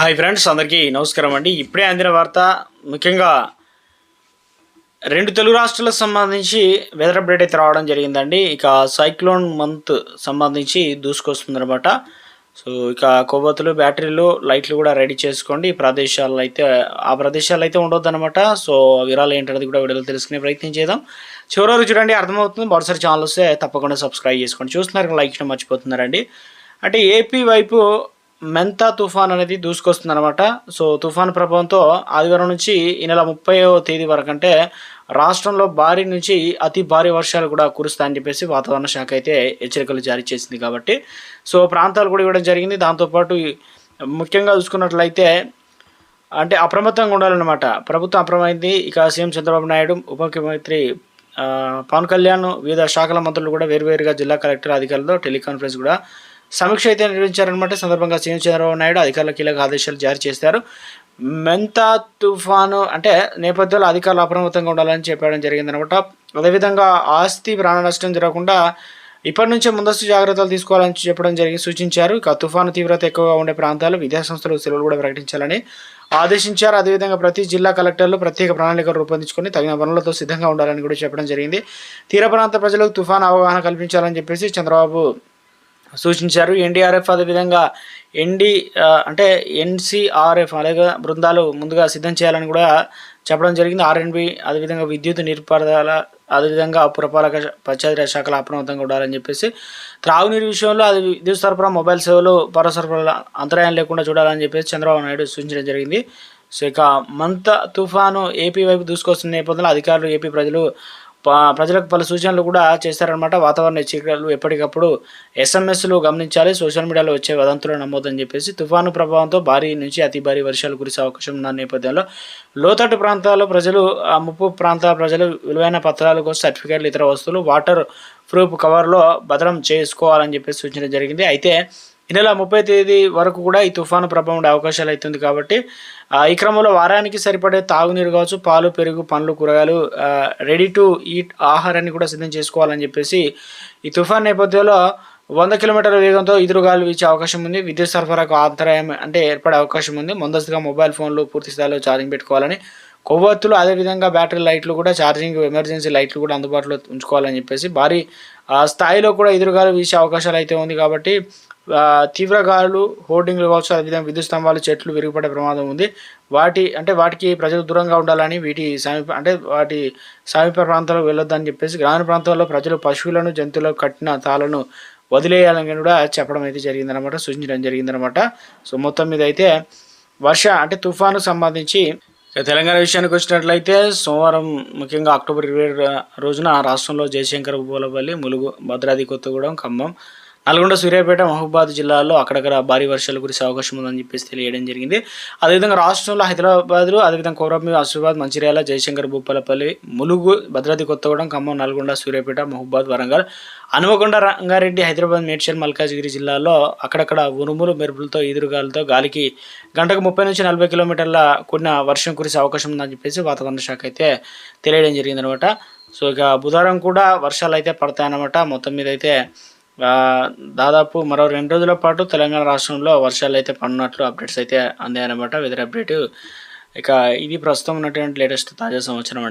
Hi friends అందరికీ నమస్కారం అండి. ఇప్పుడే అందిన వార్త ముఖ్యంగా రెండు తెలుగు రాష్ట్రాలకు సంబంధించి వెదర్ అప్డేట్ అయితే రావడం జరిగిందండి. ఇక సైక్లోన్ మంత్ సంబంధించి దూసుకొస్తుందనమాట సో ఇక కొవ్వొత్తులు బ్యాటరీలు లైట్లు కూడా రెడీ చేసుకోండి. ఈ ప్రదేశాల్లో అయితే ఆ ప్రదేశాలు అయితే ఉండొద్దు సో వివరాలు ఏంటనేది కూడా వీడియోలో తెలుసుకునే ప్రయత్నం చేద్దాం. చివరి వరకు చూడండి అర్థమవుతుంది. మరోసారి ఛానల్ వస్తే తప్పకుండా సబ్స్క్రైబ్ చేసుకోండి. చూస్తున్నారు లైక్ చేయడం మర్చిపోతున్నారండి. అంటే ఏపీ వైపు మెంతా తుఫాన్ అనేది దూసుకొస్తుంది అనమాట సో తుఫాన్ ప్రభావంతో ఆదివారం నుంచి ఈ నెల ముప్పైవ తేదీ వరకు అంటే రాష్ట్రంలో భారీ నుంచి అతి భారీ వర్షాలు కూడా కురుస్తాయని చెప్పేసి వాతావరణ శాఖ అయితే హెచ్చరికలు జారీ చేసింది కాబట్టి. సో ప్రాంతాలు కూడా ఇవ్వడం జరిగింది. దాంతోపాటు ముఖ్యంగా చూసుకున్నట్లయితే అంటే అప్రమత్తంగా ఉండాలన్నమాట. ప్రభుత్వం అప్రమైంది ఇక సీఎం చంద్రబాబు నాయుడు ఉప ముఖ్యమంత్రి పవన్ కళ్యాణ్ వివిధ శాఖల మంత్రులు కూడా వేరువేరుగా జిల్లా కలెక్టర్ అధికారులతో టెలికాన్ఫరెన్స్ కూడా సమీక్ష అయితే నిర్వహించారనమాట సందర్భంగా సీఎం చంద్రబాబు నాయుడు అధికారుల కీలక ఆదేశాలు జారీ చేశారు. మెంతా తుఫాను అంటే నేపథ్యంలో అధికారులు అప్రమత్తంగా ఉండాలని చెప్పడం జరిగిందనమాట అదేవిధంగా ఆస్తి ప్రాణ నష్టం జరగకుండా ఇప్పటి నుంచే ముందస్తు జాగ్రత్తలు తీసుకోవాలని చెప్పడం జరిగి సూచించారు. ఇక తుఫాను తీవ్రత ఎక్కువగా ఉండే ప్రాంతాలు విద్యాసంస్థలు సెలవులు కూడా ప్రకటించాలని ఆదేశించారు. అదేవిధంగా ప్రతి జిల్లా కలెక్టర్లు ప్రత్యేక ప్రణాళిక రూపొందించుకొని తగిన వనరులతో సిద్ధంగా ఉండాలని కూడా చెప్పడం జరిగింది. తీర ప్రాంత ప్రజలకు తుఫాను అవగాహన కల్పించాలని చెప్పేసి చంద్రబాబు సూచించారు. ఎన్డీఆర్ఎఫ్ అదేవిధంగా ఎన్డి అంటే ఎన్సీఆర్ఎఫ్ అలాగే బృందాలు ముందుగా సిద్ధం చేయాలని కూడా చెప్పడం జరిగింది. ఆర్ఎన్బి అదేవిధంగా విద్యుత్ నీటిపారుదల అదేవిధంగా పురపాలక పంచాయతీరాజ్ శాఖలు అప్రమత్తంగా ఉండాలని చెప్పేసి త్రాగునీరు విషయంలో అది విద్యుత్ సరఫరా మొబైల్ సేవలు పౌర సరఫరా అంతరాయం లేకుండా చూడాలని చెప్పేసి చంద్రబాబు నాయుడు సూచించడం జరిగింది. సో ఇక మంత తుఫాను ఏపీ వైపు దూసుకొస్తున్న నేపథ్యంలో అధికారులు ఏపీ ప్రజలు ప్రజలకు పలు సూచనలు కూడా చేశారనమాట వాతావరణ హెచ్చరికలు ఎప్పటికప్పుడు ఎస్ఎంఎస్లు గమనించాలి సోషల్ మీడియాలో వచ్చే వదంతులు నమ్మొద్దని చెప్పేసి తుఫాను ప్రభావంతో భారీ నుంచి అతి భారీ వర్షాలు కురిసే అవకాశం ఉన్న నేపథ్యంలో లోతట్టు ప్రాంతాల్లో ప్రజలు ముప్పు ప్రాంతాల ప్రజలు విలువైన పత్రాలు కోసం సర్టిఫికేట్లు ఇతర వస్తువులు వాటర్ ప్రూఫ్ కవర్లో భద్రం చేసుకోవాలని చెప్పేసి సూచన జరిగింది. అయితే ఈ నెల ముప్పై తేదీ వరకు కూడా ఈ తుఫాను ప్రభావం ఉండే అవకాశాలు అవుతుంది కాబట్టి ఆ, ఈ క్రమంలో వారానికి సరిపడే తాగునీరు కావచ్చు పాలు పెరుగు పండ్లు కూరగాయలు రెడీ టు ఈట్ ఆహారాన్ని కూడా సిద్ధం చేసుకోవాలని చెప్పేసి ఈ తుఫాన్ నేపథ్యంలో వంద కిలోమీటర్ల వేగంతో ఎదురుగాలు వీచే అవకాశం ఉంది. విద్యుత్ సరఫరాకు ఆంతరాయం అంటే ఏర్పడే అవకాశం ఉంది. ముందస్తుగా మొబైల్ ఫోన్లు పూర్తి స్థాయిలో ఛార్జింగ్ పెట్టుకోవాలని కొవ్వొత్తులు అదేవిధంగా బ్యాటరీ లైట్లు కూడా ఛార్జింగ్ ఎమర్జెన్సీ లైట్లు కూడా అందుబాటులో ఉంచుకోవాలని చెప్పేసి భారీ ఆ, స్థాయిలో కూడా ఎదురుగాలు వీసే అవకాశాలు అయితే ఉంది కాబట్టి తీవ్రగాలు తీవ్ర గాలులు హోర్డింగ్లు కావచ్చు అదేవిధంగా విద్యుత్ స్తంభాలు చెట్లు విరిగిపడే ప్రమాదం ఉంది. వాటి అంటే వాటికి ప్రజలు దూరంగా ఉండాలని వీటి సమీప అంటే వాటి సమీప ప్రాంతాలకు వెళ్ళొద్దని చెప్పేసి గ్రామీణ ప్రాంతాల్లో ప్రజలు పశువులను జంతువులకు కట్టిన తాళను వదిలేయాలని కూడా చెప్పడం అయితే జరిగిందనమాట సూచించడం జరిగిందనమాట సో మొత్తం మీద అయితే వర్ష అంటే తుఫాను సంబంధించి తెలంగాణ విషయానికి వచ్చినట్లయితే సోమవారం ముఖ్యంగా అక్టోబర్ ఇరవై రోజున రాష్ట్రంలో జయశంకర్ బోలపల్లి ములుగు భద్రాద్రి కొత్తగూడెం ఖమ్మం నల్గొండ సూర్యాపేట మహబూబాద్ జిల్లాలో అక్కడక్కడ భారీ వర్షాలు కురిసే అవకాశం ఉందని చెప్పేసి తెలియడం జరిగింది. అదేవిధంగా రాష్ట్రంలో హైదరాబాద్లో అదేవిధంగా కోరమి ఆసిఫాబాద్ మంచిర్యాల జయశంకర్ భూపాలపల్లి ములుగు భద్రాద్రి కొత్తగూడెం ఖమ్మం నల్గొండ సూర్యాపేట మహబూబాద్ వరంగల్ హనుమకొండ రంగారెడ్డి హైదరాబాద్ మేడ్చల్ మల్కాజ్గిరి జిల్లాలో అక్కడక్కడ ఉరుములు మెరుపులతో ఈదురుగాలతో గాలికి గంటకు ముప్పై నుంచి నలభై కిలోమీటర్ల కూడిన వర్షం కురిసే అవకాశం ఉందని చెప్పేసి వాతావరణ శాఖ అయితే తెలియడం జరిగిందనమాట సో ఇక బుధవారం కూడా వర్షాలు అయితే పడతాయన్నమాట. మొత్తం మీద అయితే దాదాపు మరో రెండు రోజుల పాటు తెలంగాణ రాష్ట్రంలో వర్షాలు అయితే పడినట్లు అప్డేట్స్ అయితే అందాయన్నమాట. వెదర్ అప్డేట్ ఇక ఇది ప్రస్తుతం ఉన్నటువంటి లేటెస్ట్ తాజా సంవత్సరం అండి.